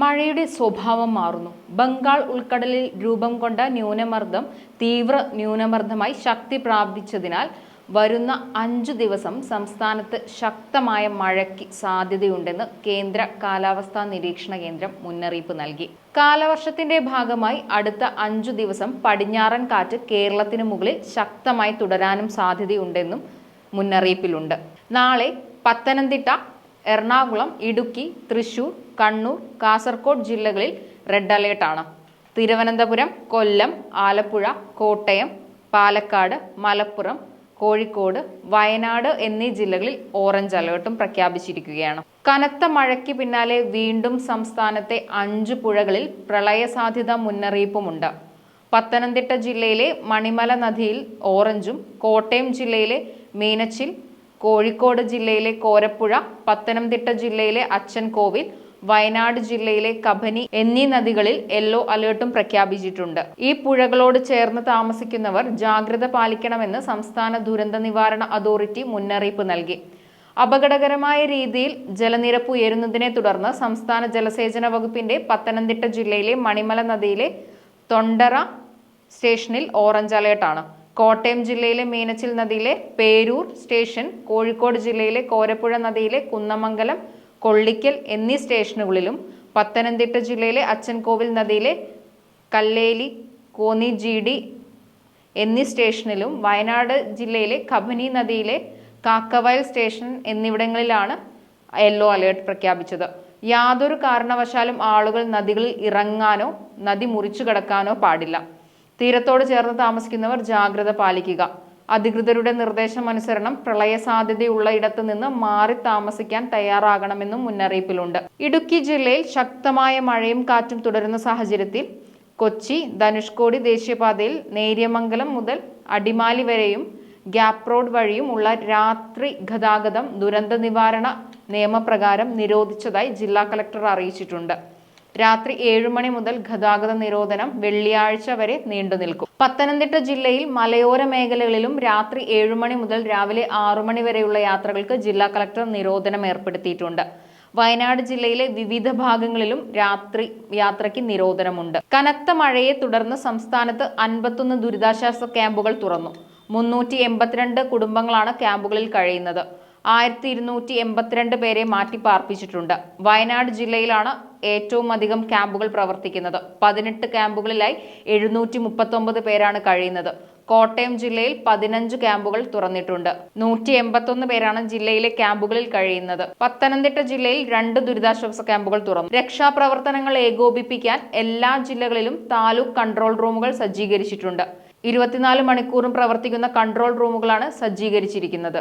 മഴയുടെ സ്വഭാവം മാറുന്നു. ബംഗാൾ ഉൾക്കടലിൽ രൂപം കൊണ്ട ന്യൂനമർദ്ദം തീവ്ര ന്യൂനമർദ്ദമായി ശക്തി പ്രാപിച്ചതിനാൽ വരുന്ന അഞ്ചു ദിവസം സംസ്ഥാനത്ത് ശക്തമായ മഴയ്ക്ക് സാധ്യതയുണ്ടെന്ന് കേന്ദ്ര കാലാവസ്ഥാ നിരീക്ഷണ കേന്ദ്രം മുന്നറിയിപ്പ് നൽകി. കാലവർഷത്തിന്റെ ഭാഗമായി അടുത്ത അഞ്ചു ദിവസം പടിഞ്ഞാറൻ കാറ്റ് കേരളത്തിന് മുകളിൽ ശക്തമായി തുടരാനും സാധ്യതയുണ്ടെന്നും മുന്നറിയിപ്പിലുണ്ട്. നാളെ പത്തനംതിട്ട എറണാകുളം ഇടുക്കി തൃശൂർ കണ്ണൂർ കാസർഗോഡ് ജില്ലകളിൽ റെഡ് അലേർട്ടാണ് തിരുവനന്തപുരം കൊല്ലം ആലപ്പുഴ കോട്ടയം പാലക്കാട് മലപ്പുറം കോഴിക്കോട് വയനാട് എന്നീ ജില്ലകളിൽ ഓറഞ്ച് അലേർട്ടും പ്രഖ്യാപിച്ചിരിക്കുകയാണ്. കനത്ത മഴയ്ക്ക് പിന്നാലെ വീണ്ടും സംസ്ഥാനത്തെ അഞ്ചു പുഴകളിൽ പ്രളയ സാധ്യത മുന്നറിയിപ്പുമുണ്ട്. പത്തനംതിട്ട ജില്ലയിലെ മണിമല നദിയിൽ ഓറഞ്ചും കോട്ടയം ജില്ലയിലെ മീനച്ചിൽ കോഴിക്കോട് ജില്ലയിലെ കോരപ്പുഴ പത്തനംതിട്ട ജില്ലയിലെ അച്ചൻകോവിൽ വയനാട് ജില്ലയിലെ കബനി എന്നീ നദികളിൽ യെല്ലോ അലേർട്ടും പ്രഖ്യാപിച്ചിട്ടുണ്ട്. ഈ പുഴകളോട് ചേർന്ന് താമസിക്കുന്നവർ ജാഗ്രത പാലിക്കണമെന്ന് സംസ്ഥാന ദുരന്ത നിവാരണ അതോറിറ്റി മുന്നറിയിപ്പ് നൽകി. അപകടകരമായ രീതിയിൽ ജലനിരപ്പ് ഉയരുന്നതിനെ തുടർന്ന് സംസ്ഥാന ജലസേചന വകുപ്പിന്റെ പത്തനംതിട്ട ജില്ലയിലെ മണിമല നദിയിലെ തൊണ്ടറ സ്റ്റേഷനിൽ ഓറഞ്ച് അലേർട്ടാണ്. കോട്ടയം ജില്ലയിലെ മീനച്ചിൽ നദിയിലെ പേരൂർ സ്റ്റേഷൻ കോഴിക്കോട് ജില്ലയിലെ കോരപ്പുഴ നദിയിലെ കുന്നമംഗലം കൊള്ളിക്കൽ എന്നീ സ്റ്റേഷനുകളിലും പത്തനംതിട്ട ജില്ലയിലെ അച്ചൻകോവിൽ നദിയിലെ കല്ലേലി കോന്നി ജി ഡി എന്നീ സ്റ്റേഷനിലും വയനാട് ജില്ലയിലെ കബനി നദിയിലെ കാക്കവയൽ സ്റ്റേഷൻ എന്നിവിടങ്ങളിലാണ് യെല്ലോ അലേർട്ട് പ്രഖ്യാപിച്ചത്. യാതൊരു കാരണവശാലും ആളുകൾ നദികളിൽ ഇറങ്ങാനോ നദി മുറിച്ചു കടക്കാനോ പാടില്ല. തീരത്തോട് ചേർന്ന് താമസിക്കുന്നവർ ജാഗ്രത പാലിക്കുക. അധികൃതരുടെ നിർദ്ദേശമനുസരണം പ്രളയ സാധ്യതയുള്ള ഇടത്തു നിന്ന് മാറി താമസിക്കാൻ തയ്യാറാകണമെന്നും മുന്നറിയിപ്പിലുണ്ട്. ഇടുക്കി ജില്ലയിൽ ശക്തമായ മഴയും കാറ്റും തുടരുന്ന സാഹചര്യത്തിൽ കൊച്ചി ധനുഷ്കോടി ദേശീയപാതയിൽ നേര്യമംഗലം മുതൽ അടിമാലി വരെയും ഗ്യാപ് റോഡ് വഴിയും ഉള്ള രാത്രി ഗതാഗതം ദുരന്ത നിവാരണ നിയമപ്രകാരം നിരോധിച്ചതായി ജില്ലാ കളക്ടർ അറിയിച്ചിട്ടുണ്ട്. രാത്രി ഏഴു മണി മുതൽ ഗതാഗത നിരോധനം വെള്ളിയാഴ്ച വരെ നീണ്ടു നിൽക്കും. പത്തനംതിട്ട ജില്ലയിൽ മലയോര മേഖലകളിലും രാത്രി ഏഴു മണി മുതൽ രാവിലെ ആറു മണി വരെയുള്ള യാത്രകൾക്ക് ജില്ലാ കളക്ടർ നിരോധനം ഏർപ്പെടുത്തിയിട്ടുണ്ട്. വയനാട് ജില്ലയിലെ വിവിധ ഭാഗങ്ങളിലും രാത്രി യാത്രയ്ക്ക് നിരോധനമുണ്ട്. കനത്ത മഴയെ തുടർന്ന് സംസ്ഥാനത്ത് അൻപത്തൊന്ന് ദുരിതാശ്വാസ ക്യാമ്പുകൾ തുറന്നു. മുന്നൂറ്റി എൺപത്തിരണ്ട് കുടുംബങ്ങളാണ് ക്യാമ്പുകളിൽ കഴിയുന്നത്. ആയിരത്തി ഇരുന്നൂറ്റി എൺപത്തിരണ്ട് പേരെ മാറ്റി പാർപ്പിച്ചിട്ടുണ്ട് വയനാട് ജില്ലയിലാണ് ഏറ്റവും അധികം ക്യാമ്പുകൾ പ്രവർത്തിക്കുന്നത്. പതിനെട്ട് ക്യാമ്പുകളിലായി എഴുന്നൂറ്റി മുപ്പത്തൊമ്പത് പേരാണ് കഴിയുന്നത്. കോട്ടയം ജില്ലയിൽ പതിനഞ്ച് ക്യാമ്പുകൾ തുറന്നിട്ടുണ്ട്. നൂറ്റി എൺപത്തൊന്ന് പേരാണ് ജില്ലയിലെ ക്യാമ്പുകളിൽ കഴിയുന്നത്. പത്തനംതിട്ട ജില്ലയിൽ രണ്ട് ദുരിതാശ്വാസ ക്യാമ്പുകൾ തുറന്നു. രക്ഷാപ്രവർത്തനങ്ങൾ ഏകോപിപ്പിക്കാൻ എല്ലാ ജില്ലകളിലും താലൂക്ക് കൺട്രോൾ റൂമുകൾ സജ്ജീകരിച്ചിട്ടുണ്ട്. ഇരുപത്തിനാല് മണിക്കൂറും പ്രവർത്തിക്കുന്ന കൺട്രോൾ റൂമുകളാണ് സജ്ജീകരിച്ചിരിക്കുന്നത്.